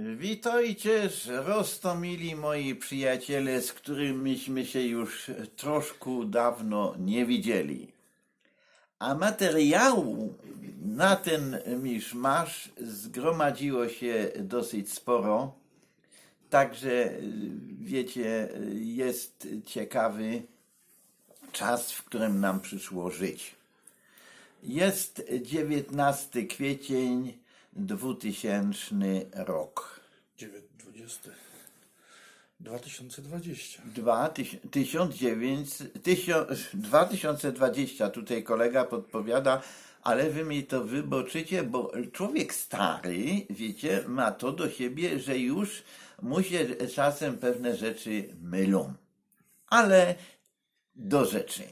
Witajcie, roztomili moi przyjaciele, z którymiśmy się już troszkę dawno nie widzieli. A materiału na ten miszmasz zgromadziło się dosyć sporo. Także, wiecie, jest ciekawy czas, w którym nam przyszło żyć. Jest 19 kwiecień 2000 rok. 20. 2020. Dwa, tyś, 1900, tysiąc, 2020, tutaj kolega podpowiada, ale wy mi to wyboczycie, bo człowiek stary, wiecie, ma to do siebie, że już mu się czasem pewne rzeczy mylą. Ale do rzeczy.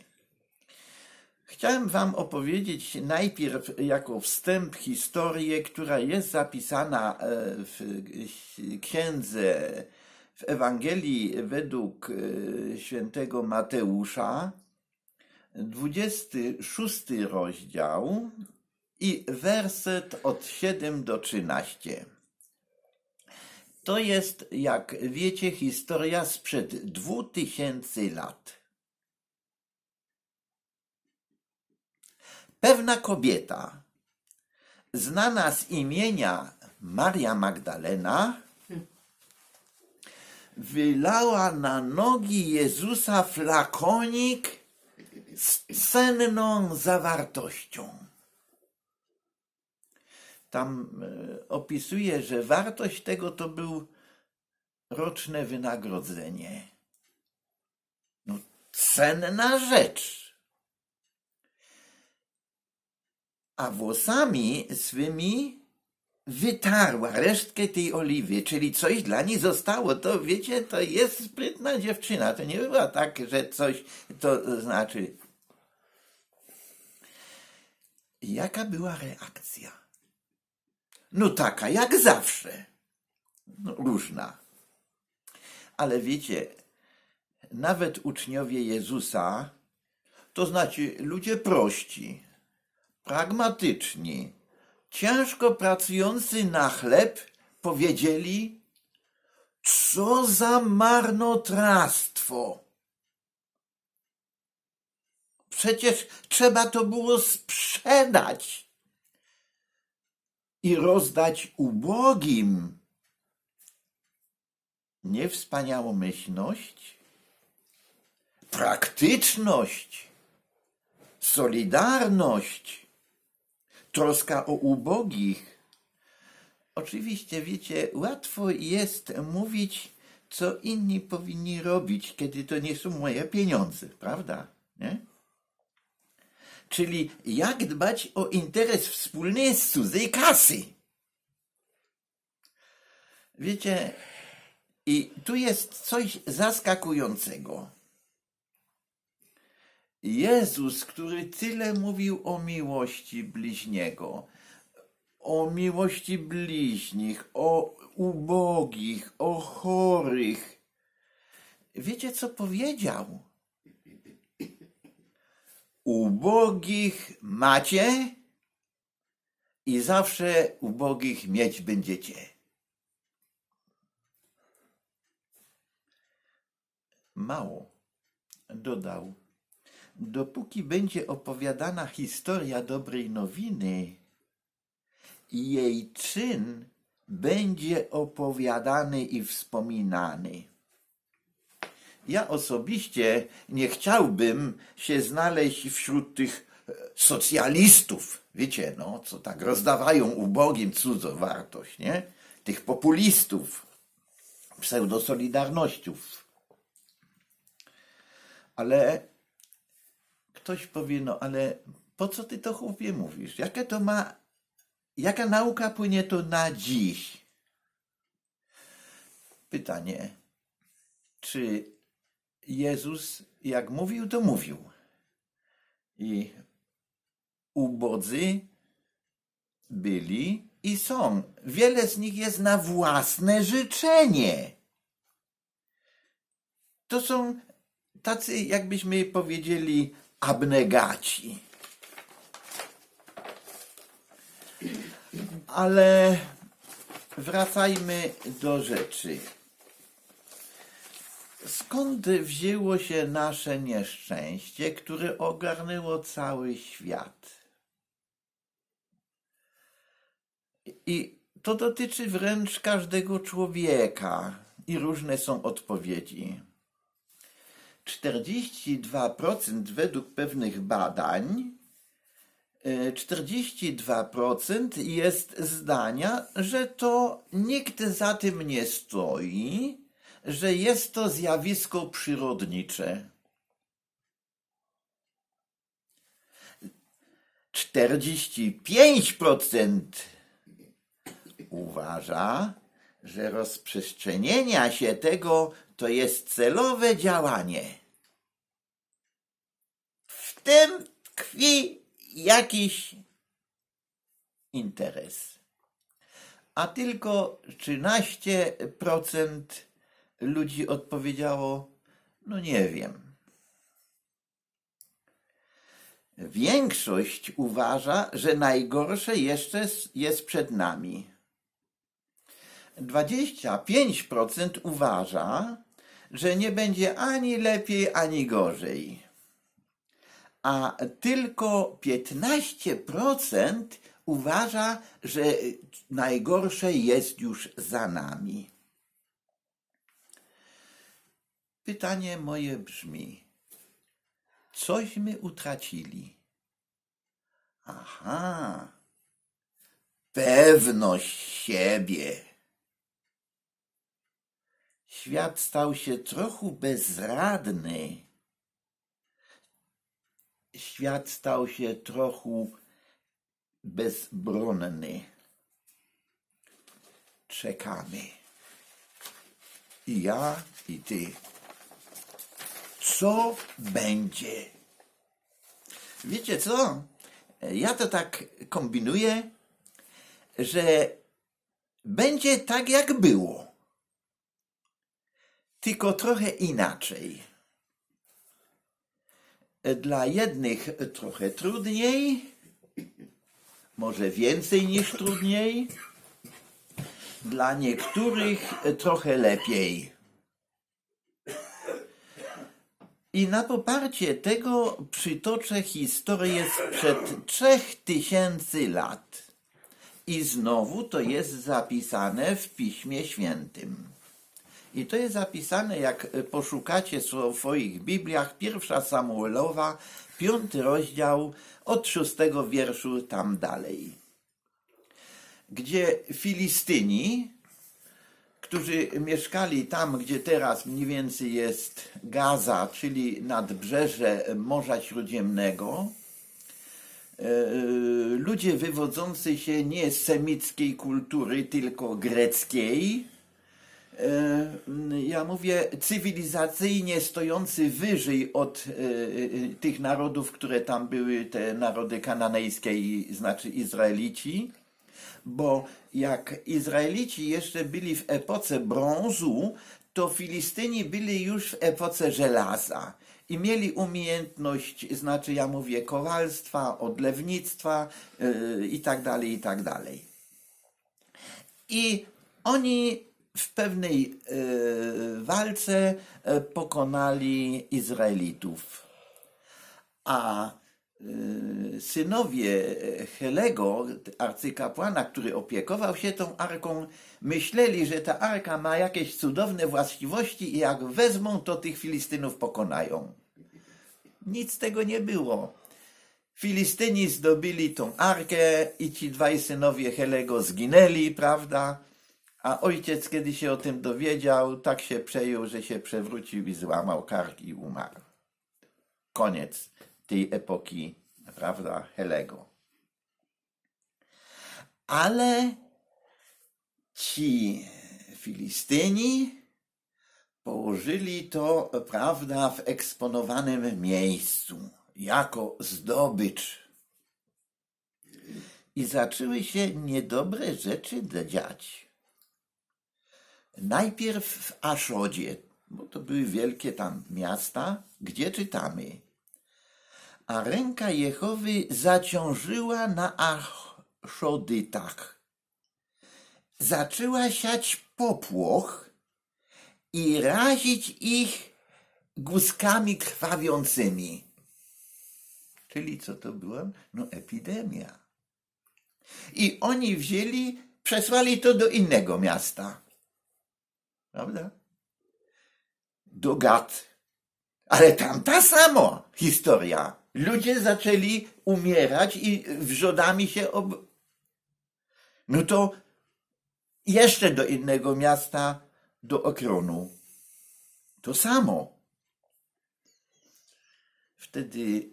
Chciałem Wam opowiedzieć najpierw jako wstęp historię, która jest zapisana e, w księdze, w Ewangelii według e, świętego Mateusza, 26 rozdział i werset od 7 do 13. To jest, jak wiecie, historia sprzed 2000 lat. Pewna kobieta, znana z imienia Maria Magdalena, wylała na nogi Jezusa flakonik z cenną zawartością. Tam e, opisuje, że wartość tego to był roczne wynagrodzenie. No, cenna rzecz. A włosami swymi wytarła resztkę tej oliwy, czyli coś dla niej zostało. To wiecie, to jest sprytna dziewczyna. To nie była tak, że coś to znaczy. Jaka była reakcja? No taka, jak zawsze. No, różna. Ale wiecie, nawet uczniowie Jezusa, to znaczy ludzie prości, pragmatyczni, ciężko pracujący na chleb, powiedzieli, co za marnotrawstwo. Przecież trzeba to było sprzedać i rozdać ubogim. Nie wspaniałomyślność, praktyczność, solidarność, troska o ubogich. Oczywiście, wiecie, łatwo jest mówić, co inni powinni robić, kiedy to nie są moje pieniądze, prawda? Nie? Czyli jak dbać o interes wspólny z cudzej kasy. Wiecie, i tu jest coś zaskakującego. Jezus, który tyle mówił o miłości bliźniego, o miłości bliźnich, o ubogich, o chorych. Wiecie, co powiedział? Ubogich macie i zawsze ubogich mieć będziecie. Mało. Dodał dopóki będzie opowiadana historia dobrej nowiny, jej czyn będzie opowiadany i wspominany. Ja osobiście nie chciałbym się znaleźć wśród tych e, socjalistów, wiecie, no, co tak rozdawają ubogim cudzą wartość, nie? Tych populistów, pseudosolidarnościów. Ale ktoś powie, no ale po co ty to chłopie mówisz? Jakie to ma, jaka nauka płynie to na dziś? Pytanie, czy Jezus jak mówił, to mówił. I ubodzy byli i są. Wiele z nich jest na własne życzenie. To są tacy, jakbyśmy powiedzieli, abnegaci. Ale wracajmy do rzeczy. Skąd wzięło się nasze nieszczęście, które ogarnęło cały świat? I to dotyczy wręcz każdego człowieka, i różne są odpowiedzi. 42% według pewnych badań, e, 42% jest zdania, że to nikt za tym nie stoi, że jest to zjawisko przyrodnicze. 45% uważa, że rozprzestrzenienia się tego to jest celowe działanie. W tym tkwi jakiś interes. A tylko 13% ludzi odpowiedziało: No nie wiem. Większość uważa, że najgorsze jeszcze jest przed nami. 25% uważa, że nie będzie ani lepiej, ani gorzej. A tylko 15% uważa, że najgorsze jest już za nami. Pytanie moje brzmi: cośmy utracili? Aha, pewność siebie. Świat stał się trochę bezradny. Świat stał się trochę bezbronny. Czekamy. I ja, i ty. Co będzie? Wiecie co? Ja to tak kombinuję, że będzie tak jak było tylko trochę inaczej. Dla jednych trochę trudniej, może więcej niż trudniej, dla niektórych trochę lepiej. I na poparcie tego przytoczę historię sprzed trzech tysięcy lat. I znowu to jest zapisane w Piśmie Świętym. I to jest zapisane, jak poszukacie w swoich Bibliach, pierwsza Samuelowa, piąty rozdział, od szóstego wierszu tam dalej. Gdzie Filistyni, którzy mieszkali tam, gdzie teraz mniej więcej jest Gaza, czyli nadbrzeże Morza Śródziemnego, e, ludzie wywodzący się nie z semickiej kultury, tylko greckiej, e, ja mówię, cywilizacyjnie stojący wyżej od e, e, tych narodów, które tam były, te narody kananejskie, i- znaczy Izraelici, bo jak Izraelici jeszcze byli w epoce brązu, to Filistyni byli już w epoce żelaza i mieli umiejętność, znaczy ja mówię, kowalstwa, odlewnictwa yy, i tak dalej, i tak dalej. I oni w pewnej e, walce e, pokonali Izraelitów. A e, synowie Helego, arcykapłana, który opiekował się tą arką, myśleli, że ta arka ma jakieś cudowne właściwości i jak wezmą, to tych Filistynów pokonają. Nic z tego nie było. Filistyni zdobili tą arkę i ci dwaj synowie Helego zginęli, prawda? A ojciec, kiedy się o tym dowiedział, tak się przejął, że się przewrócił i złamał kark i umarł. Koniec tej epoki, prawda, Helego. Ale ci Filistyni położyli to, prawda, w eksponowanym miejscu, jako zdobycz. I zaczęły się niedobre rzeczy dziać. Najpierw w Aszodzie, bo to były wielkie tam miasta, gdzie czytamy. A ręka Jehowy zaciążyła na Aszodytach. zaczęła siać popłoch i razić ich guzkami krwawiącymi. Czyli co to była? No epidemia. I oni wzięli, przesłali to do innego miasta. Prawda? Do Gat. Ale tam ta sama historia. Ludzie zaczęli umierać i wrzodami się ob... No to jeszcze do innego miasta, do Okronu. To samo. Wtedy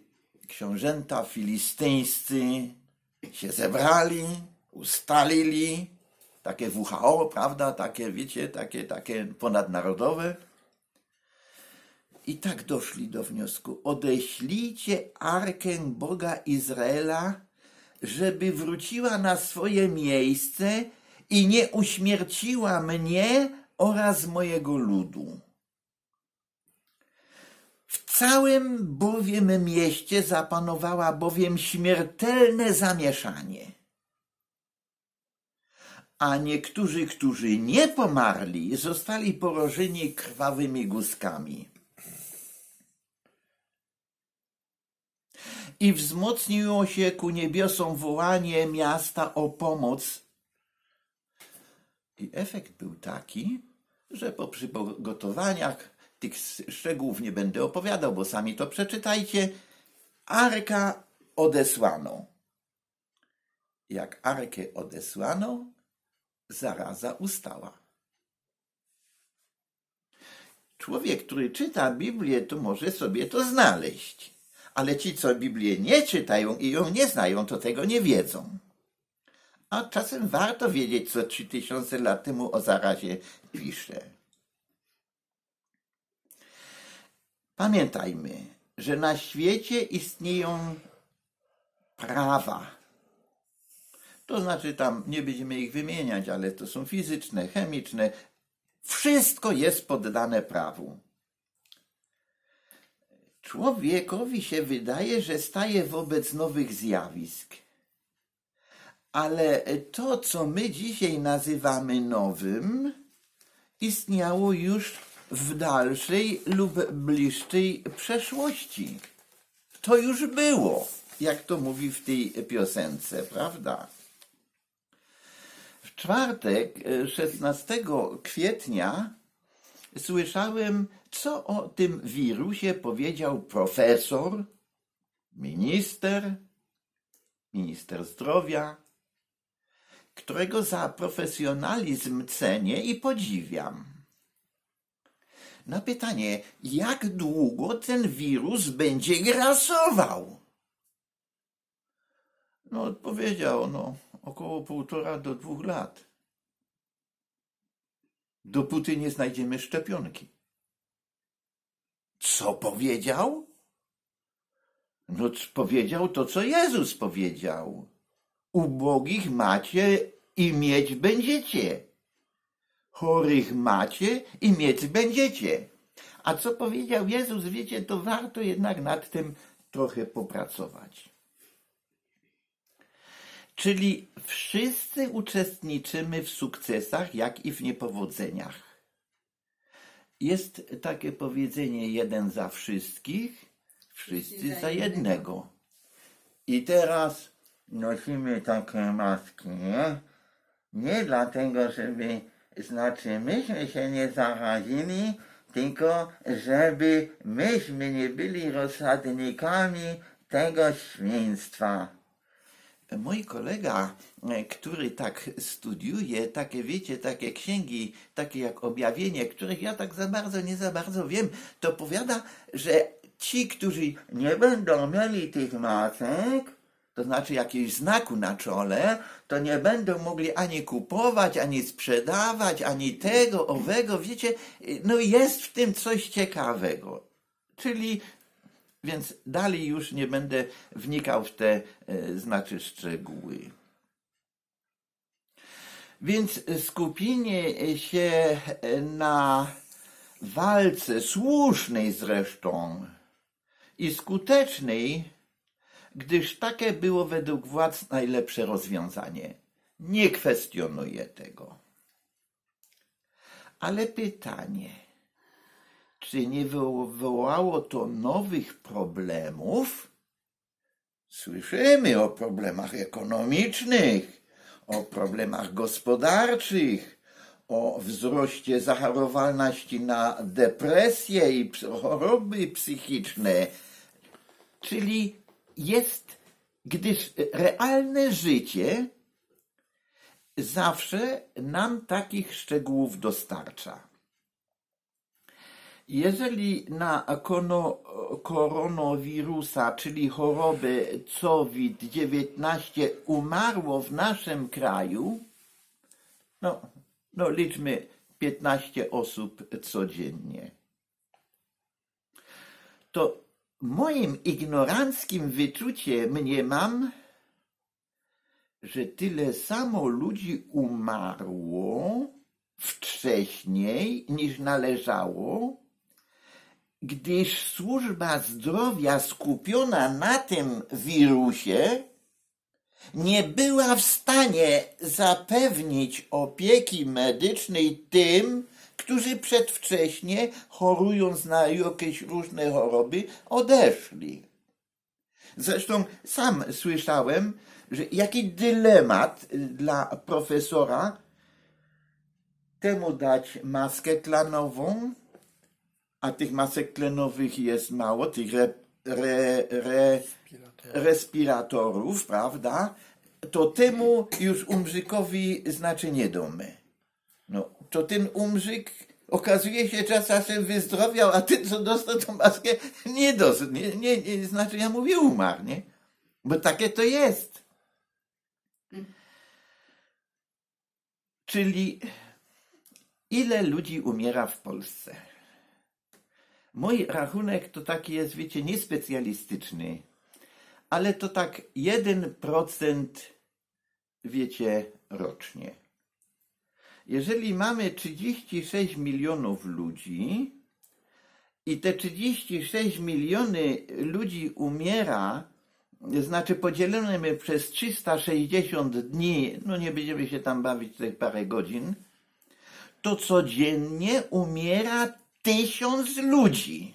książęta filistyńscy się zebrali, ustalili, takie WHO, prawda, takie, wiecie, takie, takie ponadnarodowe. I tak doszli do wniosku, odeślijcie Arkę Boga Izraela, żeby wróciła na swoje miejsce i nie uśmierciła mnie oraz mojego ludu. W całym bowiem mieście zapanowała bowiem śmiertelne zamieszanie. A niektórzy, którzy nie pomarli, zostali porożeni krwawymi guzkami. I wzmocniło się ku niebiosom wołanie miasta o pomoc. I efekt był taki, że po przygotowaniach tych szczegółów nie będę opowiadał, bo sami to przeczytajcie. Arka odesłano. Jak arkę odesłano, zaraza ustała. Człowiek, który czyta Biblię, to może sobie to znaleźć. Ale ci, co Biblię nie czytają i ją nie znają, to tego nie wiedzą. A czasem warto wiedzieć, co 3000 lat temu o zarazie pisze. Pamiętajmy, że na świecie istnieją prawa. To znaczy, tam nie będziemy ich wymieniać, ale to są fizyczne, chemiczne. Wszystko jest poddane prawu. Człowiekowi się wydaje, że staje wobec nowych zjawisk. Ale to, co my dzisiaj nazywamy nowym, istniało już w dalszej lub bliższej przeszłości. To już było, jak to mówi w tej piosence, prawda? Czwartek, e, 16 kwietnia, słyszałem, co o tym wirusie powiedział profesor, minister, minister zdrowia, którego za profesjonalizm cenię i podziwiam. Na pytanie, jak długo ten wirus będzie grasował? No, odpowiedział, no, około półtora do dwóch lat. Dopóty nie znajdziemy szczepionki. Co powiedział? No, powiedział to, co Jezus powiedział. Ubogich macie i mieć będziecie. Chorych macie i mieć będziecie. A co powiedział Jezus, wiecie, to warto jednak nad tym trochę popracować. Czyli wszyscy uczestniczymy w sukcesach, jak i w niepowodzeniach. Jest takie powiedzenie jeden za wszystkich, wszyscy za jednego. I teraz nosimy takie maski, nie? Nie dlatego, żeby, znaczy myśmy się nie zarazili, tylko żeby myśmy nie byli rozsadnikami tego świństwa. Mój kolega, e, który tak studiuje, takie wiecie, takie księgi, takie jak objawienie, których ja tak za bardzo, nie za bardzo wiem, to powiada, że ci, którzy nie będą mieli tych masek, to znaczy jakiegoś znaku na czole, to nie będą mogli ani kupować, ani sprzedawać, ani tego, owego, wiecie, no jest w tym coś ciekawego. Czyli więc dalej już nie będę wnikał w te e, znaczy szczegóły. Więc skupienie się na walce słusznej zresztą i skutecznej, gdyż takie było według władz najlepsze rozwiązanie. Nie kwestionuję tego. Ale pytanie, czy nie wywołało to nowych problemów? Słyszymy o problemach ekonomicznych, o problemach gospodarczych, o wzroście zachorowalności na depresję i choroby psychiczne. Czyli jest, gdyż realne życie zawsze nam takich szczegółów dostarcza. Jeżeli na kono, koronawirusa, czyli chorobę COVID-19 umarło w naszym kraju, no, no liczmy 15 osób codziennie, to moim ignoranckim wyczuciem mniemam, że tyle samo ludzi umarło wcześniej niż należało, gdyż służba zdrowia skupiona na tym wirusie nie była w stanie zapewnić opieki medycznej tym, którzy przedwcześnie, chorując na jakieś różne choroby, odeszli. Zresztą sam słyszałem, że jaki dylemat dla profesora temu dać maskę tlanową, a tych masek tlenowych jest mało, tych re, re, re, respiratorów, prawda? To temu już umrzykowi znaczy nie domy. No, to ten umrzyk okazuje się czasem wyzdrowiał, a ten, co dostał tą maskę, nie dostał. Nie, nie, nie, znaczy, ja mówię, umarł, nie? Bo takie to jest. Czyli ile ludzi umiera w Polsce? Mój rachunek to taki jest, wiecie, niespecjalistyczny, ale to tak 1% wiecie rocznie. Jeżeli mamy 36 milionów ludzi i te 36 miliony ludzi umiera, znaczy podzielone przez 360 dni, no nie będziemy się tam bawić tutaj parę godzin, to codziennie umiera tysiąc ludzi.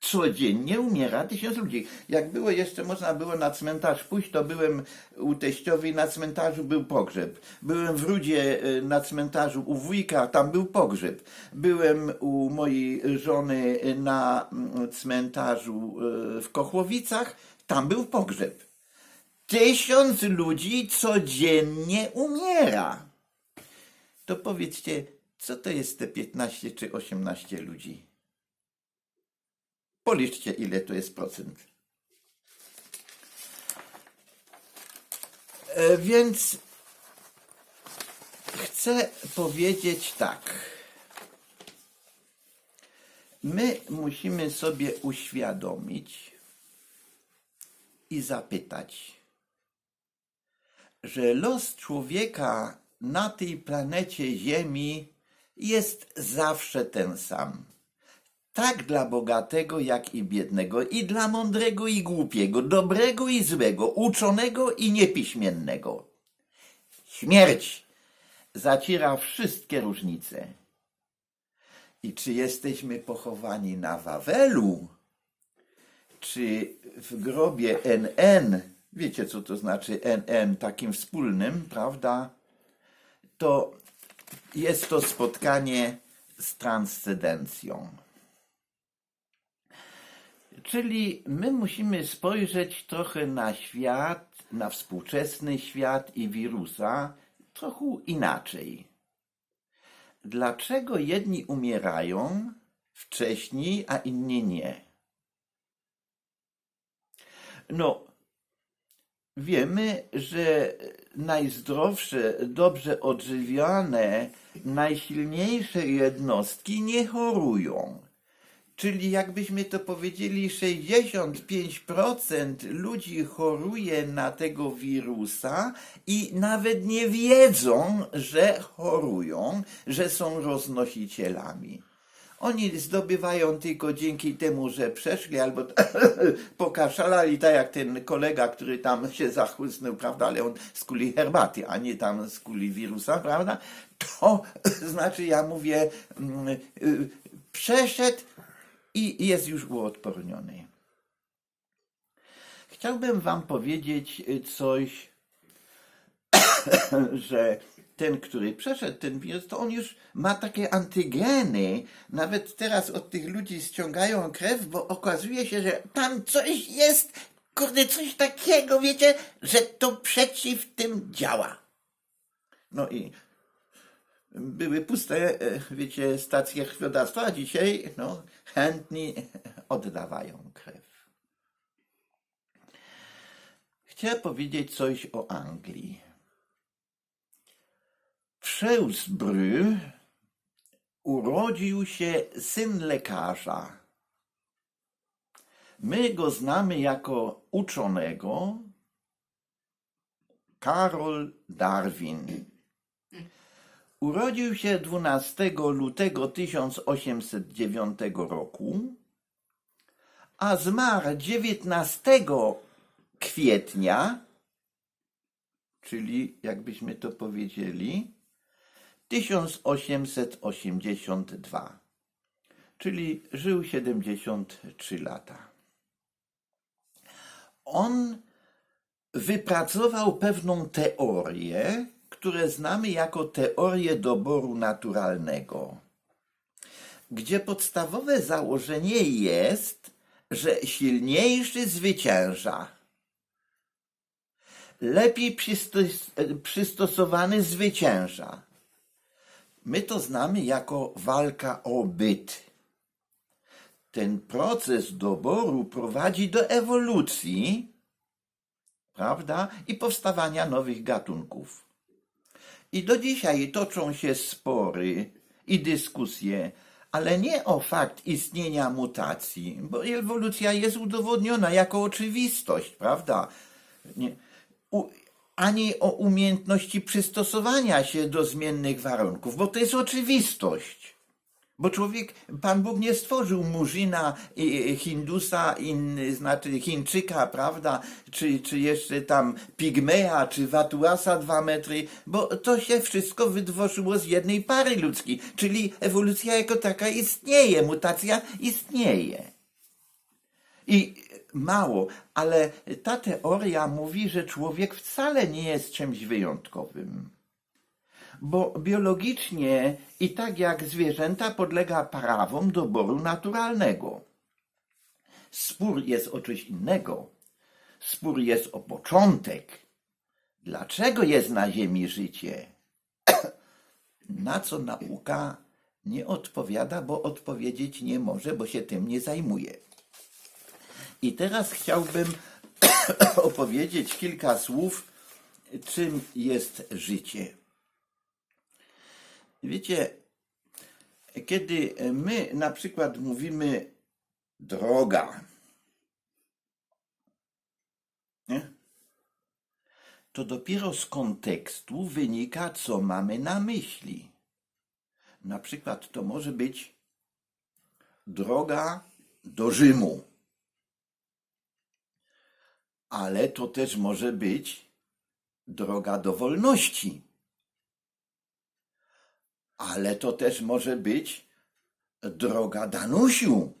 Codziennie umiera tysiąc ludzi. Jak było jeszcze można było na cmentarz pójść, to byłem u teściowej na cmentarzu, był pogrzeb. Byłem w Rudzie y, na cmentarzu u wujka, tam był pogrzeb. Byłem u mojej żony y, na mm, cmentarzu y, w Kochłowicach, tam był pogrzeb. Tysiąc ludzi codziennie umiera. To powiedzcie, co to jest te 15 czy 18 ludzi? Policzcie, ile to jest procent. E, Więc chcę powiedzieć tak. My musimy sobie uświadomić i zapytać, że los człowieka na tej planecie Ziemi jest zawsze ten sam. Tak dla bogatego, jak i biednego, i dla mądrego i głupiego, dobrego i złego, uczonego i niepiśmiennego. Śmierć zaciera wszystkie różnice. I czy jesteśmy pochowani na Wawelu, czy w grobie NN, wiecie co to znaczy NN, takim wspólnym, prawda? To jest to spotkanie z transcendencją. Czyli my musimy spojrzeć trochę na świat, na współczesny świat i wirusa trochę inaczej. Dlaczego jedni umierają wcześniej, a inni nie? No, wiemy, że najzdrowsze, dobrze odżywiane, najsilniejsze jednostki nie chorują. Czyli jakbyśmy to powiedzieli, 65% ludzi choruje na tego wirusa i nawet nie wiedzą, że chorują, że są roznosicielami. Oni zdobywają tylko dzięki temu, że przeszli albo pokaszalali, tak jak ten kolega, który tam się zachłysnął, prawda, ale on z kuli herbaty, a nie tam z kuli wirusa, prawda, to znaczy ja mówię, mm, y, przeszedł i jest już uodporniony. Chciałbym wam powiedzieć y, coś, że ten, który przeszedł ten wirus, to on już ma takie antygeny. Nawet teraz od tych ludzi ściągają krew, bo okazuje się, że tam coś jest, kurde, coś takiego, wiecie, że to przeciw tym działa. No i były puste, e, wiecie, stacje krwiodawstwa, a dzisiaj, no, chętni oddawają krew. Chciałem powiedzieć coś o Anglii. W Shrewsbury urodził się syn lekarza. My go znamy jako uczonego Karol Darwin. Urodził się 12 lutego 1809 roku, a zmarł 19 kwietnia, czyli jakbyśmy to powiedzieli, 1882, czyli żył 73 lata. On wypracował pewną teorię, które znamy jako teorię doboru naturalnego, gdzie podstawowe założenie jest, że silniejszy zwycięża. Lepiej przystos- przystosowany zwycięża. My to znamy jako walka o byt. Ten proces doboru prowadzi do ewolucji, prawda, i powstawania nowych gatunków. I do dzisiaj toczą się spory i dyskusje, ale nie o fakt istnienia mutacji, bo ewolucja jest udowodniona jako oczywistość, prawda? Nie, u, ani o umiejętności przystosowania się do zmiennych warunków, bo to jest oczywistość. Bo człowiek, Pan Bóg nie stworzył Murzyna, Hindusa, in, znaczy Chińczyka, prawda, czy, czy jeszcze tam Pigmeja, czy Watuasa dwa metry, bo to się wszystko wydworzyło z jednej pary ludzkiej, czyli ewolucja jako taka istnieje, mutacja istnieje. I mało, ale ta teoria mówi, że człowiek wcale nie jest czymś wyjątkowym. Bo biologicznie i tak jak zwierzęta podlega prawom doboru naturalnego. Spór jest o coś innego. Spór jest o początek. Dlaczego jest na Ziemi życie? Na co nauka nie odpowiada, bo odpowiedzieć nie może, bo się tym nie zajmuje. I teraz chciałbym opowiedzieć kilka słów, czym jest życie. Wiecie, kiedy my na przykład mówimy droga, nie? to dopiero z kontekstu wynika, co mamy na myśli. Na przykład to może być droga do Rzymu ale to też może być droga do wolności. Ale to też może być droga Danusiu.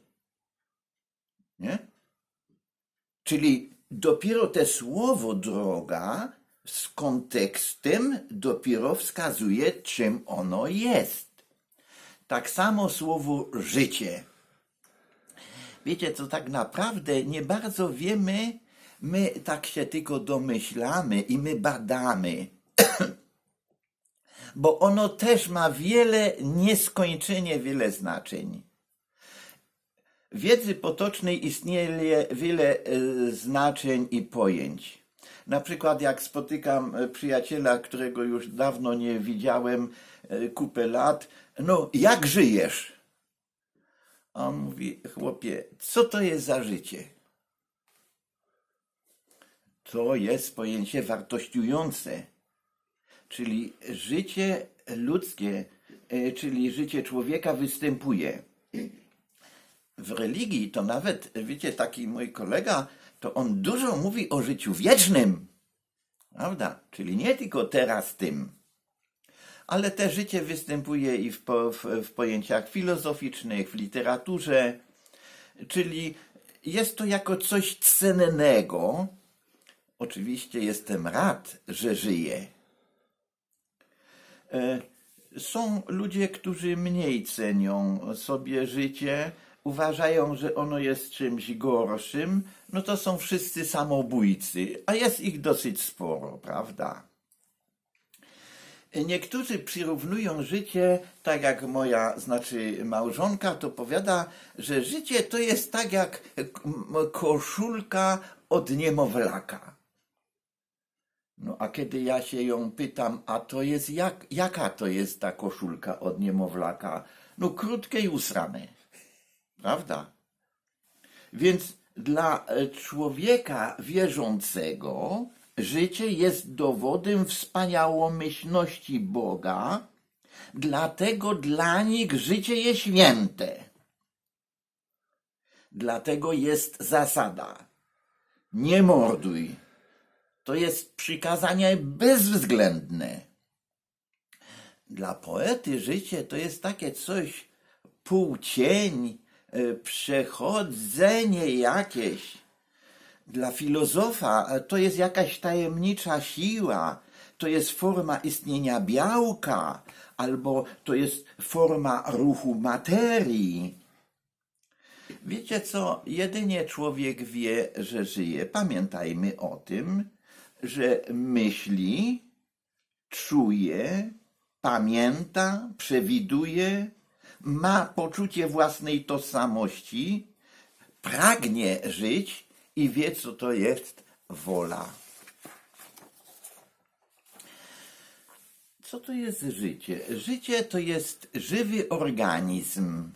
Nie? Czyli dopiero te słowo droga z kontekstem dopiero wskazuje, czym ono jest. Tak samo słowo życie. Wiecie, co tak naprawdę nie bardzo wiemy, my tak się tylko domyślamy i my badamy, bo ono też ma wiele, nieskończenie wiele znaczeń. Wiedzy potocznej istnieje wiele e, znaczeń i pojęć. Na przykład jak spotykam e, przyjaciela, którego już dawno nie widziałem, e, kupę lat, no jak żyjesz? A on mówi, chłopie, co to jest za życie? To jest pojęcie wartościujące, czyli życie ludzkie, e, czyli życie człowieka występuje w religii to nawet, wiecie, taki mój kolega, to on dużo mówi o życiu wiecznym. Prawda? Czyli nie tylko teraz tym. Ale te życie występuje i w, w, w pojęciach filozoficznych, w literaturze, czyli jest to jako coś cennego. Oczywiście jestem rad, że żyję. E, Są ludzie, którzy mniej cenią sobie życie, uważają, że ono jest czymś gorszym, no to są wszyscy samobójcy, a jest ich dosyć sporo, prawda? Niektórzy przyrównują życie, tak jak moja, znaczy małżonka, to powiada, że życie to jest tak jak koszulka od niemowlaka. No a kiedy ja się ją pytam, a to jest jak, jaka to jest ta koszulka od niemowlaka? No krótkie i usrane. Prawda? Więc dla e, człowieka wierzącego życie jest dowodem wspaniałomyślności Boga, dlatego dla nich życie jest święte. Dlatego jest zasada. Nie morduj. To jest przykazanie bezwzględne. Dla poety życie to jest takie coś, półcień, e, przechodzenie jakieś. Dla filozofa e, to jest jakaś tajemnicza siła, to jest forma istnienia białka, albo to jest forma ruchu materii. Wiecie co? Jedynie człowiek wie, że żyje. Pamiętajmy o tym, że myśli, czuje, pamięta, przewiduje, ma poczucie własnej tożsamości, pragnie żyć i wie, co to jest wola. Co to jest życie? Życie to jest żywy organizm.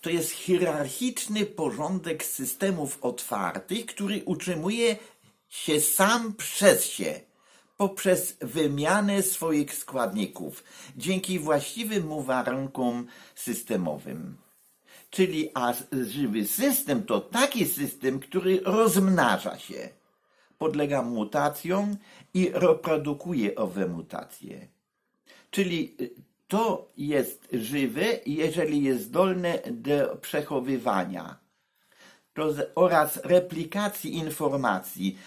To jest hierarchiczny porządek systemów otwartych, który utrzymuje się sam przez się, poprzez wymianę swoich składników, dzięki właściwym mu warunkom systemowym. Czyli a żywy system to taki system, który rozmnaża się, podlega mutacjom i reprodukuje owe mutacje. Czyli y, to jest żywe, jeżeli jest zdolne do przechowywania oraz replikacji informacji.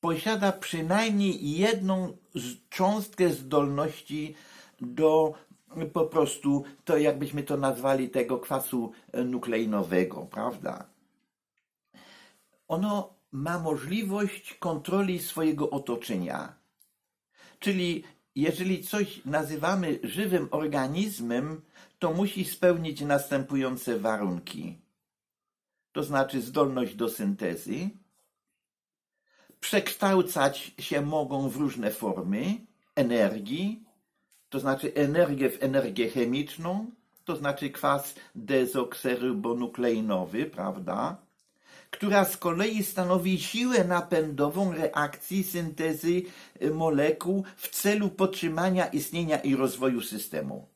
Posiada przynajmniej jedną cząstkę zdolności do y, po prostu, to jakbyśmy to nazwali, tego kwasu e, nukleinowego, prawda? Ono ma możliwość kontroli swojego otoczenia. Czyli jeżeli coś nazywamy żywym organizmem, to musi spełnić następujące warunki. To znaczy zdolność do syntezy, przekształcać się mogą w różne formy energii, to znaczy energię w energię chemiczną, to znaczy kwas dezokserybonukleinowy, prawda? która z kolei stanowi siłę napędową reakcji syntezy molekuł w celu podtrzymania istnienia i rozwoju systemu.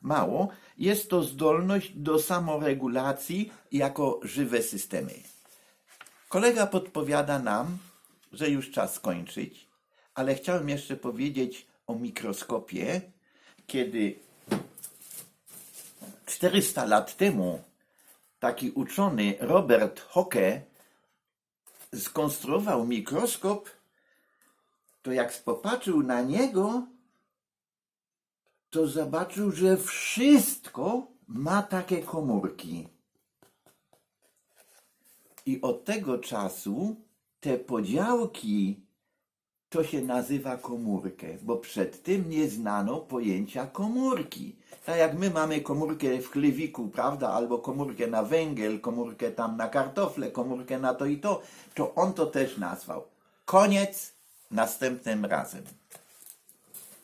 Mało, jest to zdolność do samoregulacji jako żywe systemy. Kolega podpowiada nam, że już czas skończyć, ale chciałem jeszcze powiedzieć o mikroskopie, kiedy 400 lat temu taki uczony Robert Hooke skonstruował mikroskop, to jak popatrzył na niego, to zobaczył, że wszystko ma takie komórki. I od tego czasu te podziałki to się nazywa komórkę, bo przed tym nie znano pojęcia komórki. Tak jak my mamy komórkę w chlewiku, prawda, albo komórkę na węgiel, komórkę tam na kartofle, komórkę na to i to, to on to też nazwał. Koniec, następnym razem.